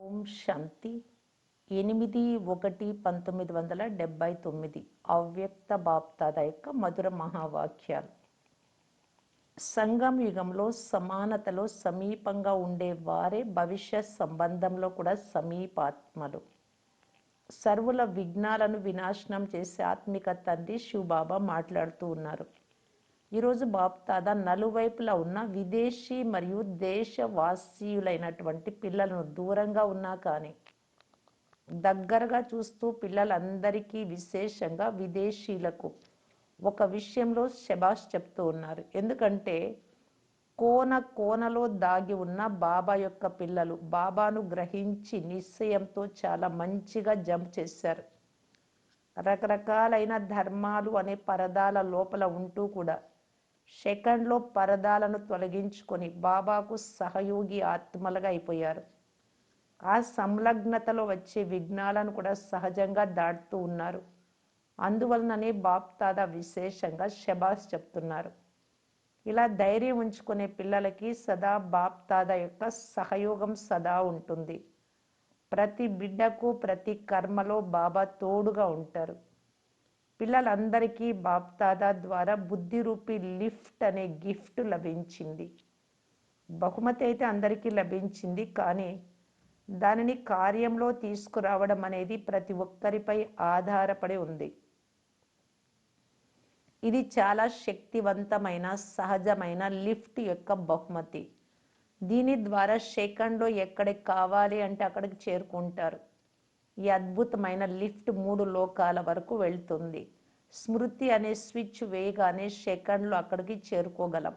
ఓం శాంతి. ఎనిమిది ఒకటి పంతొమ్మిది వందల డెబ్బై తొమ్మిది అవ్యక్త బాప్తాద యొక్క మధుర మహావాక్యాలు. సంగం యుగంలో సమానతలో సమీపంగా ఉండే వారే భవిష్యత్ సంబంధంలో కూడా సమీపాత్మలు. సర్వుల విఘ్నాలను వినాశనం చేసే ఆత్మిక తండ్రి శివబాబా మాట్లాడుతూ ఉన్నారు. ఈరోజు బాప్తాద నలువైపులా ఉన్న విదేశీ మరియు దేశవాసీయులైనటువంటి పిల్లలను దూరంగా ఉన్నా కానీ దగ్గరగా చూస్తూ పిల్లలందరికీ విశేషంగా విదేశీలకు ఒక విషయంలో శబాష్ చెప్తూ ఉన్నారు. ఎందుకంటే కోన కోనలో దాగి ఉన్న బాబా యొక్క పిల్లలు బాబాను గ్రహించి నిశ్చయంతో చాలా మంచిగా జంప్ చేశారు. రకరకాలైన ధర్మాలు అనే పరదాల లోపల ఉంటూ కూడా సెకండ్లో పరదాలను తొలగించుకొని బాబాకు సహయోగి ఆత్మలుగా అయిపోయారు. ఆ సంలగ్నతలో వచ్చే విఘ్నాలను కూడా సహజంగా దాటుతూ ఉన్నారు. అందువలననే బాప్తాద విశేషంగా శబాస్ చెప్తున్నారు. ఇలా ధైర్యం ఉంచుకునే పిల్లలకి సదా బాప్తాద యొక్క సహయోగం సదా ఉంటుంది. ప్రతి బిడ్డకు ప్రతి కర్మలో బాబా తోడుగా ఉంటారు. పిల్లలందరికీ బాప్తాదా ద్వారా బుద్ధి రూపి లిఫ్ట్ అనే గిఫ్ట్ లభించింది. బహుమతి అయితే అందరికీ లభించింది కానీ దానిని కార్యంలో తీసుకురావడం అనేది ప్రతి ఒక్కరిపై ఆధారపడి ఉంది. ఇది చాలా శక్తివంతమైన సహజమైన లిఫ్ట్ యొక్క బహుమతి. దీని ద్వారా సెకండ్లో ఎక్కడికి కావాలి అంటే అక్కడికి చేరుకుంటారు. ఈ అద్భుతమైన లిఫ్ట్ మూడు లోకాల వరకు వెళ్తుంది. స్మృతి అనే స్విచ్ వేయగానే సెకండ్లు అక్కడికి చేరుకోగలం.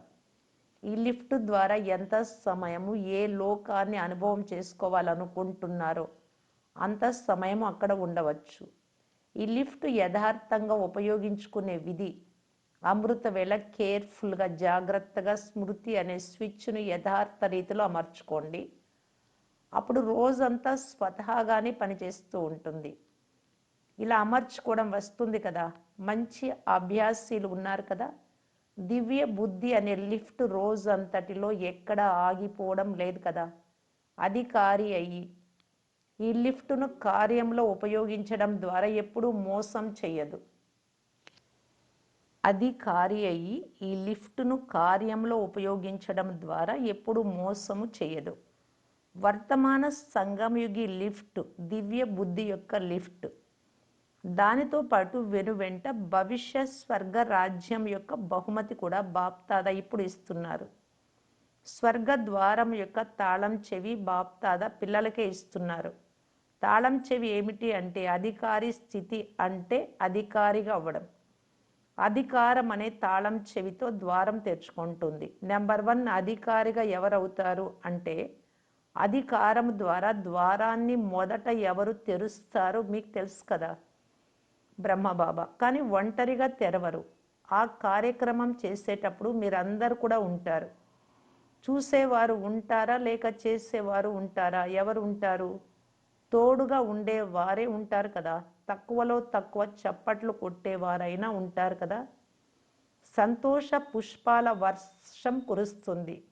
ఈ లిఫ్ట్ ద్వారా ఎంత సమయము ఏ లోకాన్ని అనుభవం చేసుకోవాలనుకుంటున్నారో అంత సమయం అక్కడ ఉండవచ్చు. ఈ లిఫ్ట్ యథార్థంగా ఉపయోగించుకునే విధి అమృత వేళ కేర్ఫుల్గా జాగ్రత్తగా స్మృతి అనే స్విచ్ను యథార్థ రీతిలో అమర్చుకోండి. అప్పుడు రోజంతా స్వతహాగానే పనిచేస్తూ ఉంటుంది. ఇలా అమర్చుకోవడం వస్తుంది కదా. మంచి అభ్యాసీలు ఉన్నారు కదా. దివ్య బుద్ధి అనే లిఫ్ట్ రోజంతటిలో ఎక్కడ ఆగిపోవడం లేదు కదా. అధికారి అయ్యి ఈ లిఫ్ట్ను కార్యంలో ఉపయోగించడం ద్వారా ఎప్పుడూ మోసం చేయదు అధికారి అయ్యి ఈ లిఫ్ట్ను కార్యంలో ఉపయోగించడం ద్వారా ఎప్పుడు మోసము చేయదు వర్తమాన సంగమయుగి లిఫ్ట్ దివ్య బుద్ధి యొక్క లిఫ్ట్. దానితో పాటు వెనువెంట భవిష్య స్వర్గ రాజ్యం యొక్క బహుమతి కూడా బాప్తాద ఇప్పుడు ఇస్తున్నారు. స్వర్గ ద్వారం యొక్క తాళం చెవి బాప్తాద పిల్లలకే ఇస్తున్నారు. తాళం చెవి ఏమిటి అంటే అధికారి స్థితి అంటే అధికారిగా అవ్వడం. అధికారం అనే తాళం చెవితో ద్వారం తెరుచుకుంటుంది. నెంబర్ వన్ అధికారిగా ఎవరవుతారు అంటే అధికారం ద్వారా ద్వారాన్ని మొదట ఎవరు తెరుస్తారో మీకు తెలుసు కదా బ్రహ్మబాబా. కానీ ఒంటరిగా తెరవరు. ఆ కార్యక్రమం చేసేటప్పుడు మీరందరూ కూడా ఉంటారు. చూసేవారు ఉంటారా లేక చేసేవారు ఉంటారా? ఎవరు ఉంటారు? తోడుగా ఉండే వారే ఉంటారు కదా. తక్కువలో తక్కువ చప్పట్లు కొట్టేవారైనా ఉంటారు కదా. సంతోష పుష్పాల వర్షం కురుస్తుంది.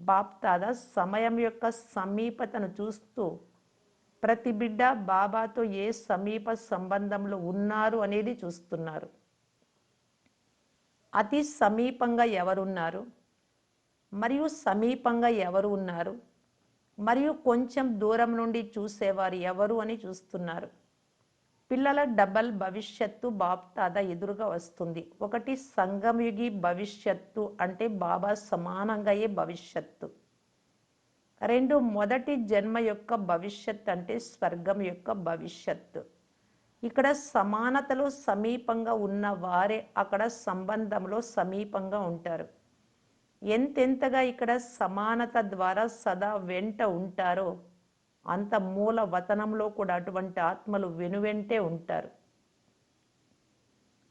బాప్తాద? సమయం యొక్క సమీపతను చూస్తూ ప్రతి బిడ్డ బాబాతో ఏ సమీప సంబంధంలో ఉన్నారు అనేది చూస్తున్నారు. అతి సమీపంగా ఎవరున్నారు? మరియు సమీపంగా ఎవరు ఉన్నారు? మరియు కొంచెం దూరం నుండి చూసేవారు ఎవరు అని చూస్తున్నారు. పిల్లల డబల్ భవిష్యత్తు బాప్తాద ఎదురుగా వస్తుంది. ఒకటి సంగమయుగి భవిష్యత్తు అంటే బాబా సమానంగాయే భవిష్యత్తు. రెండు మొదటి జన్మ యొక్క భవిష్యత్ అంటే స్వర్గం యొక్క భవిష్యత్తు. ఇక్కడ సమానతలో సమీపంగా ఉన్న వారే అక్కడ సంబంధంలో సమీపంగా ఉంటారు. ఎంతెంతగా ఇక్కడ సమానత ద్వారా సదా వెంట ఉంటారో అంత మూల వతనంలో కూడా అటువంటి ఆత్మలు వెనువెంటే ఉంటారు.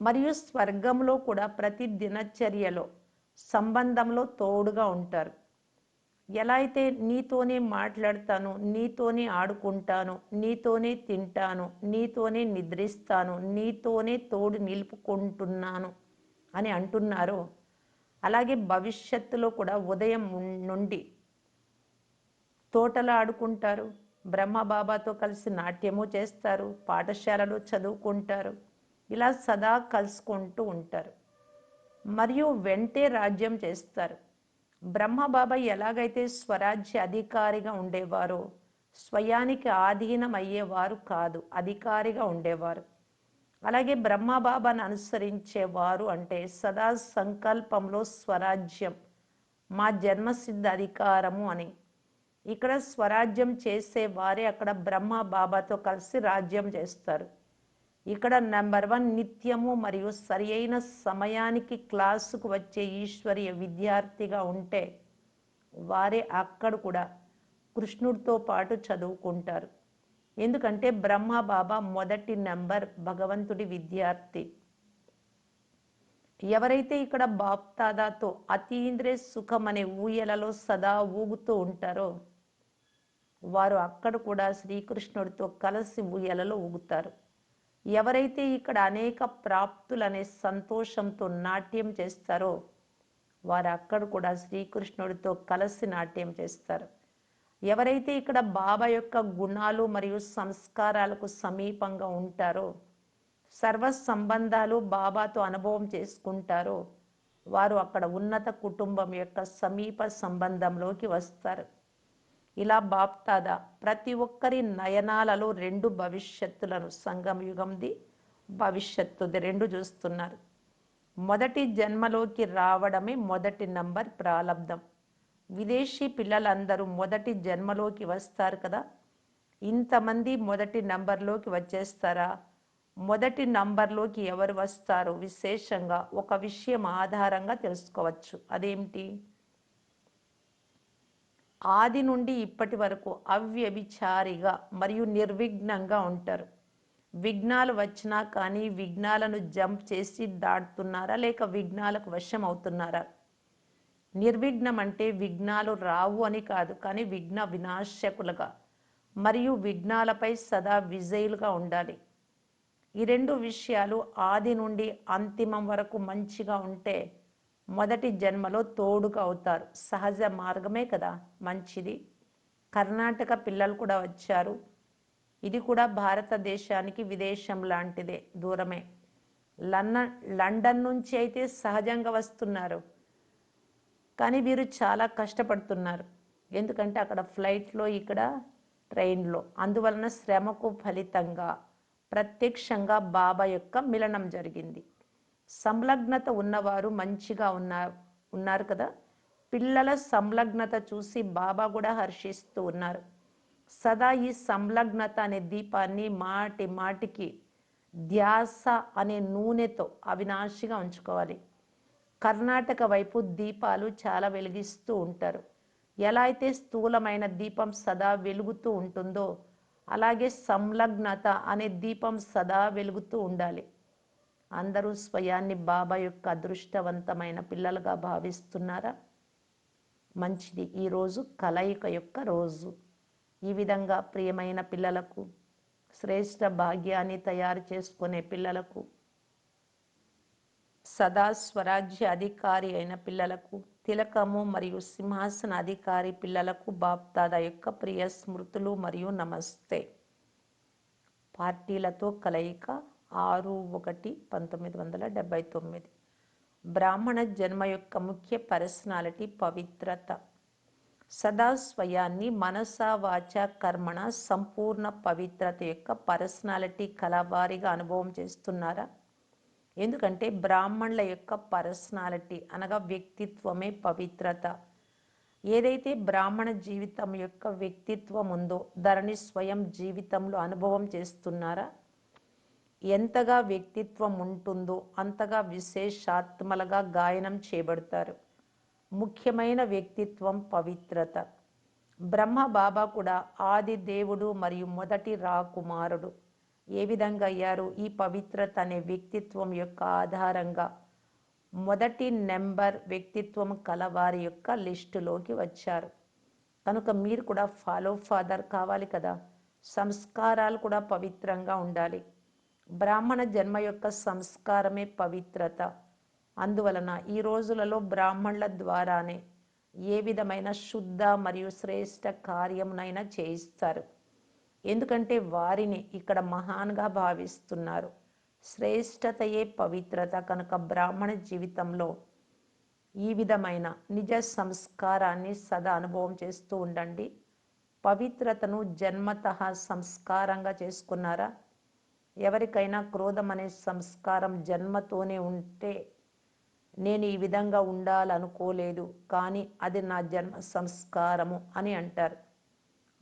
మరియు స్వర్గంలో కూడా ప్రతి దినచర్యలో సంబంధంలో తోడుగా ఉంటారు. ఎలా అయితే నీతోనే మాట్లాడతాను నీతోనే ఆడుకుంటాను నీతోనే తింటాను నీతోనే నిద్రిస్తాను నీతోనే తోడు నిలుపుకుంటున్నాను అని అంటున్నారో అలాగే భవిష్యత్తులో కూడా ఉదయం నుండి తోటలో ఆడుకుంటారు బ్రహ్మబాబాతో కలిసి నాట్యము చేస్తారు. పాఠశాలలో చదువుకుంటారు. ఇలా సదా కలుసుకుంటూ ఉంటారు. మరియు వెంటే రాజ్యం చేస్తారు. బ్రహ్మబాబా ఎలాగైతే స్వరాజ్య అధికారిగా ఉండేవారో స్వయానికి ఆధీనం అయ్యేవారు కాదు అధికారిగా ఉండేవారు. అలాగే బ్రహ్మబాబాను అనుసరించేవారు అంటే సదా సంకల్పంలో స్వరాజ్యం మా జన్మసిద్ధ అధికారము అని. ఇక్కడ స్వరాజ్యం చేసే వారే అక్కడ బ్రహ్మ బాబాతో కలిసి రాజ్యం చేస్తారు. ఇక్కడ నెంబర్ వన్ నిత్యము మరియు సరి అయిన సమయానికి క్లాసుకు వచ్చే ఈశ్వరీయ విద్యార్థిగా ఉంటే వారే అక్కడ కూడా కృష్ణుడితో పాటు చదువుకుంటారు. ఎందుకంటే బ్రహ్మ బాబా మొదటి నెంబర్ భగవంతుడి విద్యార్థి. ఎవరైతే ఇక్కడ బాప్తాదాతో అతీంద్రే సుఖం అనే ఊయలలో సదా ఊగుతూ ఉంటారో వారు అక్కడ కూడా శ్రీకృష్ణుడితో కలిసి ఊయలలో ఊగుతారు. ఎవరైతే ఇక్కడ అనేక ప్రాప్తులనే సంతోషంతో నాట్యం చేస్తారో వారు అక్కడ కూడా శ్రీకృష్ణుడితో కలిసి నాట్యం చేస్తారు. ఎవరైతే ఇక్కడ బాబా యొక్క గుణాలు మరియు సంస్కారాలకు సమీపంగా ఉంటారో సర్వ సంబంధాలు బాబాతో అనుభవం చేసుకుంటారో వారు అక్కడ ఉన్నత కుటుంబం యొక్క సమీప సంబంధంలోకి వస్తారు. ఇలా బాప్తాద? ప్రతి ఒక్కరి నయనాలలో రెండు భవిష్యత్తులను సంగం యుగంది భవిష్యత్తుది రెండు చూస్తున్నారు. మొదటి జన్మలోకి రావడమే మొదటి నంబర్ ప్రారంధం విదేశీ పిల్లలందరూ మొదటి జన్మలోకి వస్తారు కదా? ఇంతమంది మొదటి నంబర్లోకి వచ్చేస్తారా? మొదటి నంబర్లోకి ఎవరు వస్తారో? విశేషంగా ఒక విషయం ఆధారంగా తెలుసుకోవచ్చు. అదేమిటి? ఆది నుండి ఇప్పటి వరకు అవ్యభిచారిగా మరియు నిర్విఘ్నంగా ఉంటారు. విఘ్నాలు వచ్చినా కానీ విఘ్నాలను జంప్ చేసి దాటుతున్నారా లేక విఘ్నాలకు వశం అవుతున్నారా నిర్విఘ్నం అంటే విఘ్నాలు రావు అని కాదు కానీ విఘ్న వినాశకులుగా మరియు విఘ్నాలపై సదా విజయులుగా ఉండాలి. ఈ రెండు విషయాలు ఆది నుండి అంతిమం వరకు మంచిగా ఉంటే మొదటి జన్మలో తోడుగా అవుతారు. సహజ మార్గమే కదా మంచిది. కర్ణాటక పిల్లలు కూడా వచ్చారు. ఇది కూడా భారతదేశానికి విదేశం లాంటిదే దూరమే. లండన్ లండన్ నుంచి అయితే సహజంగా వస్తున్నారు. కానీ వీరు చాలా కష్టపడుతున్నారు. ఎందుకంటే అక్కడ ఫ్లైట్లో ఇక్కడ ట్రైన్లో. అందువలన శ్రమకు ఫలితంగా ప్రత్యక్షంగా బాబా యొక్క మిలనం జరిగింది. సంలగ్నత ఉన్నవారు మంచిగా ఉన్నా ఉన్నారు కదా? పిల్లల సంలగ్నత చూసి బాబా కూడా హర్షిస్తూ ఉన్నారు. సదా ఈ సంలగ్నత అనే దీపాన్ని మాటి మాటికి ధ్యాస అనే నూనెతో అవినాశిగా ఉంచుకోవాలి. కర్ణాటక వైపు దీపాలు చాలా వెలిగిస్తూ ఉంటారు. ఎలా అయితే స్థూలమైన దీపం సదా వెలుగుతూ ఉంటుందో అలాగే సంలగ్నత అనే దీపం సదా వెలుగుతూ ఉండాలి. అందరూ స్వయాన్ని బాబా యొక్క అదృష్టవంతమైన పిల్లలుగా భావిస్తున్నారా? మంచిది. ఈరోజు కలయిక యొక్క రోజు. ఈ విధంగా ప్రియమైన పిల్లలకు శ్రేష్ట భాగ్యాన్ని తయారు చేసుకునే పిల్లలకు సదా స్వరాజ్య అధికారి అయిన పిల్లలకు తిలకము మరియు సింహాసన అధికారి పిల్లలకు బాప్దాద యొక్క ప్రియ స్మృతులు మరియు నమస్తే. పార్టీలతో కలయిక ఆరు ఒకటి పంతొమ్మిది వందల డెబ్బై తొమ్మిది. బ్రాహ్మణ జన్మ యొక్క ముఖ్య పర్సనాలిటీ పవిత్రత. సదా స్వయాన్ని మనస వాచ కర్మణ సంపూర్ణ పవిత్రత యొక్క పర్సనాలిటీ కలవారిగా అనుభవం చేస్తున్నారా? ఎందుకంటే బ్రాహ్మణుల యొక్క పర్సనాలిటీ అనగా వ్యక్తిత్వమే పవిత్రత. ఏదైతే బ్రాహ్మణ జీవితం యొక్క వ్యక్తిత్వం ఉందో ధరణి స్వయం జీవితంలో అనుభవం చేస్తున్నారా? ఎంతగా వ్యక్తిత్వం ఉంటుందో అంతగా విశేషాత్మలుగా గాయనం చేయబడతారు. ముఖ్యమైన వ్యక్తిత్వం పవిత్రత. బ్రహ్మ బాబా కూడా ఆది దేవుడు మరియు మొదటి రాకుమారుడు ఏ విధంగా అయ్యారు? ఈ పవిత్రత అనే వ్యక్తిత్వం యొక్క ఆధారంగా. మొదటి నెంబర్ వ్యక్తిత్వం కలవారి యొక్క లిస్టులోకి వచ్చారు. కనుక మీరు కూడా ఫాలో ఫాదర్ కావాలి కదా. సంస్కారాలు కూడా పవిత్రంగా ఉండాలి. బ్రాహ్మణ జన్మ యొక్క సంస్కారమే పవిత్రత. అందువలన ఈ రోజులలో బ్రాహ్మణుల ద్వారానే ఏ విధమైన శుద్ధ మరియు శ్రేష్ట కార్యమునైనా చేయిస్తారు. ఎందుకంటే వారిని ఇక్కడ మహాన్గా భావిస్తున్నారు. శ్రేష్టతయే పవిత్రత కనుక బ్రాహ్మణ జీవితంలో ఈ విధమైన నిజ సంస్కారాన్ని సదా అనుభవం చేస్తూ ఉండండి. పవిత్రతను జన్మత సంస్కారంగా చేసుకున్నారా? ఎవరికైనా క్రోధం అనే సంస్కారం జన్మతోనే ఉంటే నేను ఈ విధంగా ఉండాలనుకోలేదు కానీ అది నా జన్మ సంస్కారము అని అంటారు.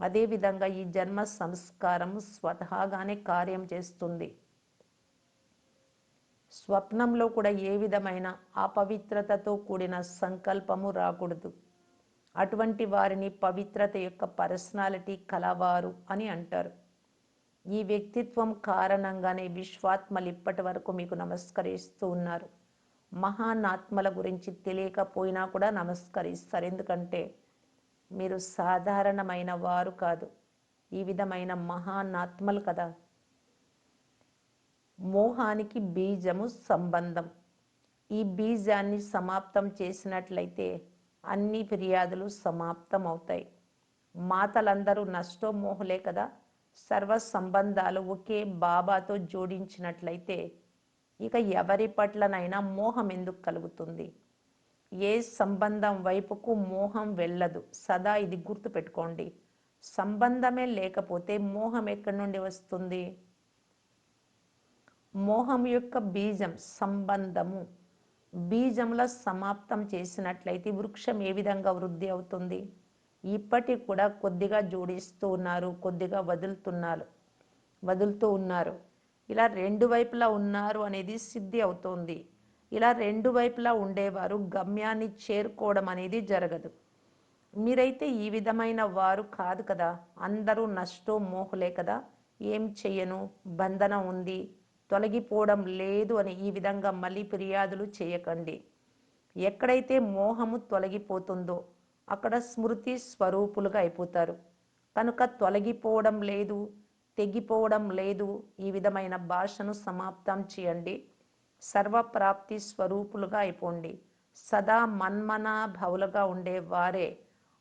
అదేవిధంగా ఈ జన్మ సంస్కారం స్వతహాగానే కార్యం చేస్తుంది. స్వప్నంలో కూడా ఏ విధమైన అపవిత్రతతో కూడిన సంకల్పము రాకూడదు. అటువంటి వారిని పవిత్రత యొక్క పర్సనాలిటీ కలవారు అని అంటారు. ఈ వ్యక్తిత్వం కారణంగానే విశ్వాత్మలు ఇప్పటి వరకు మీకు నమస్కరిస్తూ ఉన్నారు. మహానాత్మల గురించి తెలియకపోయినా కూడా నమస్కరిస్తారు. ఎందుకంటే మీరు సాధారణమైన వారు కాదు. ఈ విధమైన మహానాత్మలు కదా. మోహానికి బీజము సంబంధం. ఈ బీజాన్ని సమాప్తం చేసినట్లయితే అన్ని ఫిర్యాదులు సమాప్తం అవుతాయి మాతలందరూ నష్టోమోహులే కదా. సర్వ సంబంధాలు ఒకే బాబాతో జోడించినట్లయితే ఇక ఎవరి పట్లనైనా మోహం ఎందుకు కలుగుతుంది? ఏ సంబంధం వైపుకు మోహం వెళ్ళదు. సదా ఇది గుర్తుపెట్టుకోండి. సంబంధమే లేకపోతే మోహం ఎక్కడి నుండి వస్తుంది? మోహం యొక్క బీజం సంబంధము. బీజంలో సమాప్తం చేసినట్లయితే వృక్షం ఏ విధంగా వృద్ధి అవుతుంది? ఇప్పటికి కూడా కొద్దిగా జోడిస్తూ ఉన్నారు కొద్దిగా వదులుతున్నారు వదులుతూ ఉన్నారు. ఇలా రెండు వైపులా ఉన్నారు అనేది సిద్ధి అవుతోంది. ఇలా రెండు వైపులా ఉండేవారు గమ్యాన్ని చేరుకోవడం అనేది జరగదు. మీరైతే ఈ విధమైన వారు కాదు కదా? అందరూ నష్టం మోహలే కదా? ఏం చెయ్యను? బంధనం ఉంది. తొలగిపోవడం లేదు అని ఈ విధంగా మళ్ళీ ఫిర్యాదులు చేయకండి. ఎక్కడైతే మోహము తొలగిపోతుందో అక్కడ స్మృతి స్వరూపులుగా అయిపోతారు. కనుక తొలగిపోవడం లేదు తెగిపోవడం లేదు ఈ విధమైన భాషను సమాప్తం చేయండి. సర్వప్రాప్తి స్వరూపులుగా అయిపోండి. సదా మన్మన భవులుగా ఉండే వారే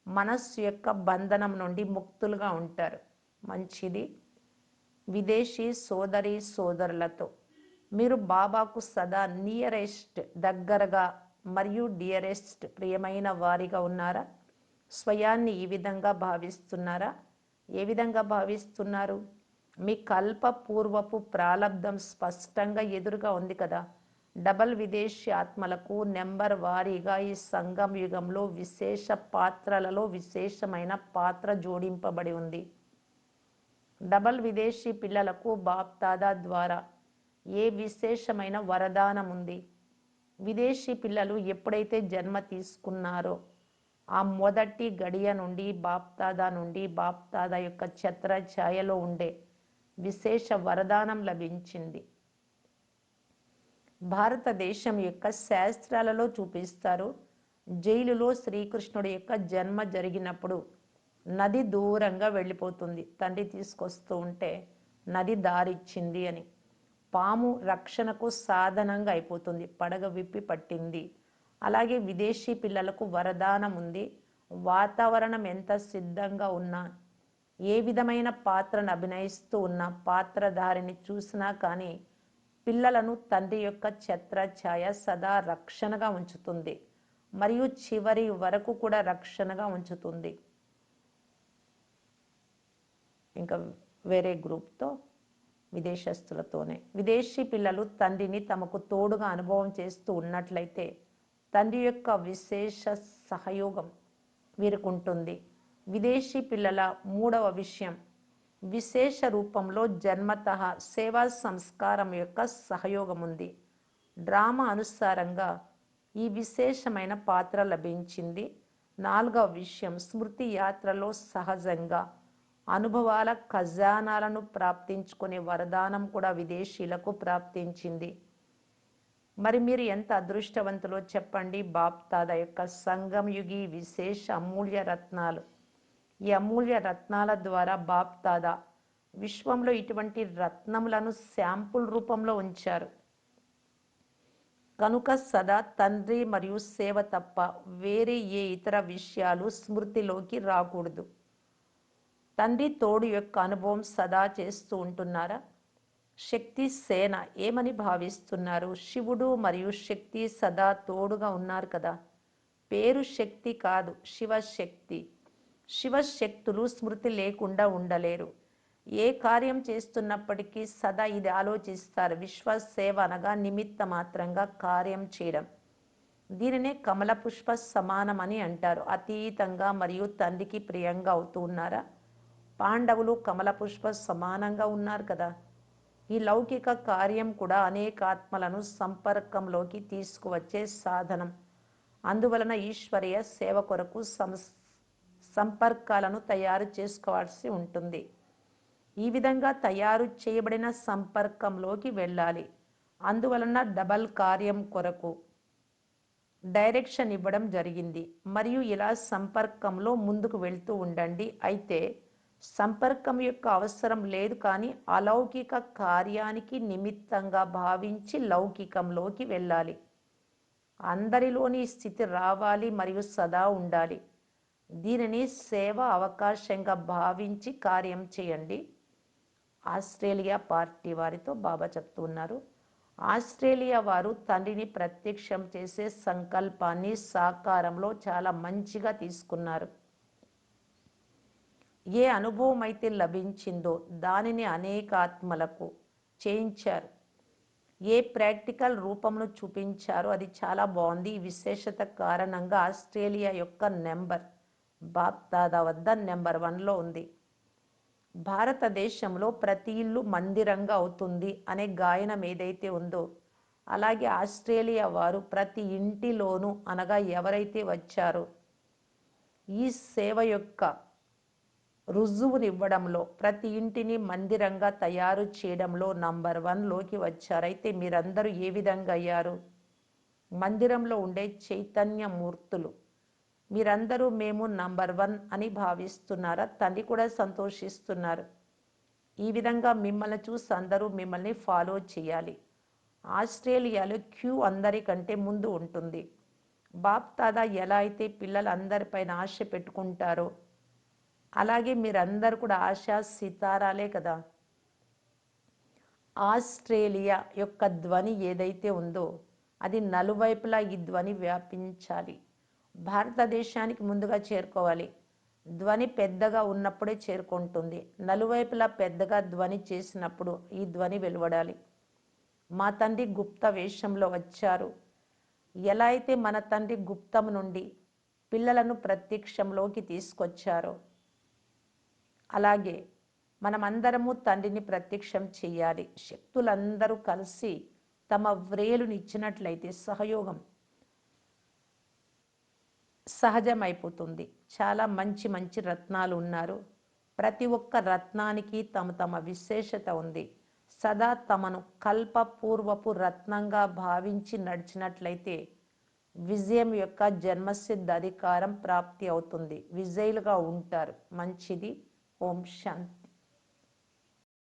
మనస్సు యొక్క బంధనం నుండి ముక్తులుగా ఉంటారు. మంచిది. విదేశీ సోదరి సోదరులతో. మీరు బాబాకు సదా నియరెస్ట్ దగ్గరగా మరియు డియరెస్ట్ ప్రియమైన వారిగా ఉన్నారా? స్వయాన్ని ఈ విధంగా భావిస్తున్నారా? ఏ విధంగా భావిస్తున్నారు? మీ కల్పపూర్వపు ప్రాలబ్ధం స్పష్టంగా ఎదురుగా ఉంది కదా. డబల్ విదేశీ ఆత్మలకు నెంబర్ వారీగా ఈ సంగం యుగంలో విశేష పాత్రలలో విశేషమైన పాత్ర జోడింపబడి ఉంది. డబల్ విదేశీ పిల్లలకు బాప్తాదా ద్వారా ఏ విశేషమైన వరదానం ఉంది? విదేశీ పిల్లలు ఎప్పుడైతే జన్మ తీసుకున్నారో ఆ మొదటి గడియ నుండి బాప్తాదా నుండి బాప్తాదా యొక్క ఛత్ర ఛాయలో ఉండే విశేష వరదానం లభించింది. భారతదేశం యొక్క శాస్త్రాలలో చూపిస్తారు జైలులో శ్రీకృష్ణుడి యొక్క జన్మ జరిగినప్పుడు నది దూరంగా వెళ్ళిపోతుంది. తండ్రి తీసుకొస్తూ ఉంటే నది దారిచ్చింది అని. పాము రక్షణకు సాధనంగా అయిపోతుంది. పడగ విప్పి పట్టింది. అలాగే విదేశీ పిల్లలకు వరదానం ఉంది. వాతావరణం ఎంత సిద్ధంగా ఉన్నా ఏ విధమైన పాత్రను అభినయిస్తూ ఉన్న పాత్రధారిని చూసినా కానీ పిల్లలను తండ్రి యొక్క ఛత్ర ఛాయ సదా రక్షణగా ఉంచుతుంది. మరియు చివరి వరకు కూడా రక్షణగా ఉంచుతుంది. ఇంకా వేరే గ్రూప్తో విదేశస్తులతోనే. విదేశీ పిల్లలు తండ్రిని తమకు తోడుగా అనుభవం చేస్తూ ఉన్నట్లయితే తండ్రి యొక్క విశేష సహయోగం వీరికి ఉంటుంది విదేశీ పిల్లల మూడవ విషయం విశేష రూపంలో జన్మత సేవా సంస్కారం యొక్క సహయోగం ఉంది డ్రామా అనుసారంగా ఈ విశేషమైన పాత్ర లభించింది. నాలుగవ విషయం స్మృతి యాత్రలో సహజంగా అనుభవాల ఖజానాలను ప్రాప్తించుకునే వరదానం కూడా విదేశీలకు ప్రాప్తించింది. మరి మీరు ఎంత అదృష్టవంతులో చెప్పండి. బాప్తాద యొక్క సంగం యుగి విశేష అమూల్య రత్నాలు. ఈ అమూల్య రత్నాల ద్వారా బాప్తాద విశ్వంలో ఇటువంటి రత్నములను శాంపుల్ రూపంలో ఉంచారు. కనుక సదా తండ్రి మరియు సేవ తప్ప వేరే ఏ ఇతర విషయాలు స్మృతిలోకి రాకూడదు. తండ్రి తోడు యొక్క అనుభవం సదా చేస్తూ ఉంటున్నారా? శక్తి సేన ఏమని భావిస్తున్నారు? శివుడు మరియు శక్తి సదా తోడుగా ఉన్నారు కదా. పేరు శక్తి కాదు శివశక్తి. శివశక్తులు స్మృతి లేకుండా ఉండలేరు. ఏ కార్యం చేస్తున్నప్పటికీ సదా ఇది ఆలోచిస్తారు. విశ్వ సేవ అనగా నిమిత్త మాత్రంగా కార్యం చేయడం. దీనినే కమల పుష్ప సమానం అని అంటారు. అతీతంగా మరియు తండ్రికి ప్రియంగా అవుతూ ఉన్నారా? పాండవులు కమల పుష్ప సమానంగా ఉన్నారు కదా. ఈ లౌకిక కార్యం కూడా అనేక ఆత్మలను సంపర్కంలోకి తీసుకువచ్చే సాధనం. అందువలన ఈశ్వరీయ సేవ కొరకు సంపర్కాలను తయారు చేసుకోవాల్సి ఉంటుంది. ఈ విధంగా తయారు చేయబడిన సంపర్కంలోకి వెళ్ళాలి. అందువలన డబల్ కార్యం కొరకు డైరెక్షన్ ఇవ్వడం జరిగింది. మరియు ఇలా సంపర్కంలో ముందుకు వెళ్తూ ఉండండి. అయితే సంపర్కం యొక్క అవసరం లేదు కానీ అలౌకిక కార్యానికి నిమిత్తంగా భావించి లౌకికంలోకి వెళ్ళాలి. అందరిలోని స్థితి రావాలి మరియు సదా ఉండాలి. దీనిని సేవ అవకాశంగా భావించి కార్యం చేయండి. ఆస్ట్రేలియా పార్టీ వారితో బాబా చెప్తున్నారు ఆస్ట్రేలియా వారు తండ్రిని ప్రత్యక్షం చేసే సంకల్పాన్ని సాకారంలో చాలా మంచిగా తీసుకున్నారు. ఏ అనుభవం అయితే లభించిందో దానిని అనేక ఆత్మలకు చేయించారు. ఏ ప్రాక్టికల్ రూపంలో చూపించారో అది చాలా బాగుంది. ఈ విశేషత కారణంగా ఆస్ట్రేలియా యొక్క నెంబర్ బాప్దాదా వద్ద నెంబర్ వన్లో ఉంది. భారతదేశంలో ప్రతి ఇల్లు మందిరంగా అవుతుంది అనే గాయనం ఏదైతే ఉందో అలాగే ఆస్ట్రేలియా వారు ప్రతి ఇంటిలోనూ అనగా ఎవరైతే వచ్చారో ఈ సేవ యొక్క రుజువునివ్వడంలో ప్రతి ఇంటిని మందిరంగా తయారు చేయడంలో నంబర్ వన్లోకి వచ్చారైతే మీరందరూ ఏ విధంగా అయ్యారు? మందిరంలో ఉండే చైతన్య మూర్తులు. మీరందరూ మేము నంబర్ వన్ అని భావిస్తున్నారా? తండ్రి కూడా సంతోషిస్తున్నారు. ఈ విధంగా మిమ్మల్ని చూసి అందరూ మిమ్మల్ని ఫాలో చేయాలి. ఆస్ట్రేలియాలో క్యూ అందరికంటే ముందు ఉంటుంది. బాప్ తాదా ఎలా అయితే పిల్లలు అందరిపైన ఆశ పెట్టుకుంటారో అలాగే మీరందరూ కూడా ఆశా సితారాలే కదా. ఆస్ట్రేలియా యొక్క ధ్వని ఏదైతే ఉందో అది నలువైపులా ఈ ధ్వని వ్యాపించాలి. భారతదేశానికి ముందుగా చేరుకోవాలి. ధ్వని పెద్దగా ఉన్నప్పుడే చేరుకుంటుంది. నలువైపులా పెద్దగా ధ్వని చేసినప్పుడు ఈ ధ్వని వెలువడాలి. మా తండ్రి గుప్త వేషంలో వచ్చారు. ఎలా అయితే మన తండ్రి గుప్తం నుండి పిల్లలను ప్రత్యక్షంలోకి తీసుకొచ్చారో అలాగే మనమందరము తండ్రిని ప్రత్యక్షం చేయాలి. శక్తులందరూ కలిసి తమ వ్రేలునిచ్చినట్లయితే సహయోగం సహజమైపోతుంది. చాలా మంచి మంచి రత్నాలు ఉన్నారు. ప్రతి ఒక్క రత్నానికి తమ తమ విశేషత ఉంది. సదా తమను కల్పపూర్వపు రత్నంగా భావించి నడిచినట్లయితే విజయం యొక్క జన్మసిద్ధ అధికారం ప్రాప్తి అవుతుంది. విజయులుగా ఉంటారు. మంచిది. ఓం శాంతి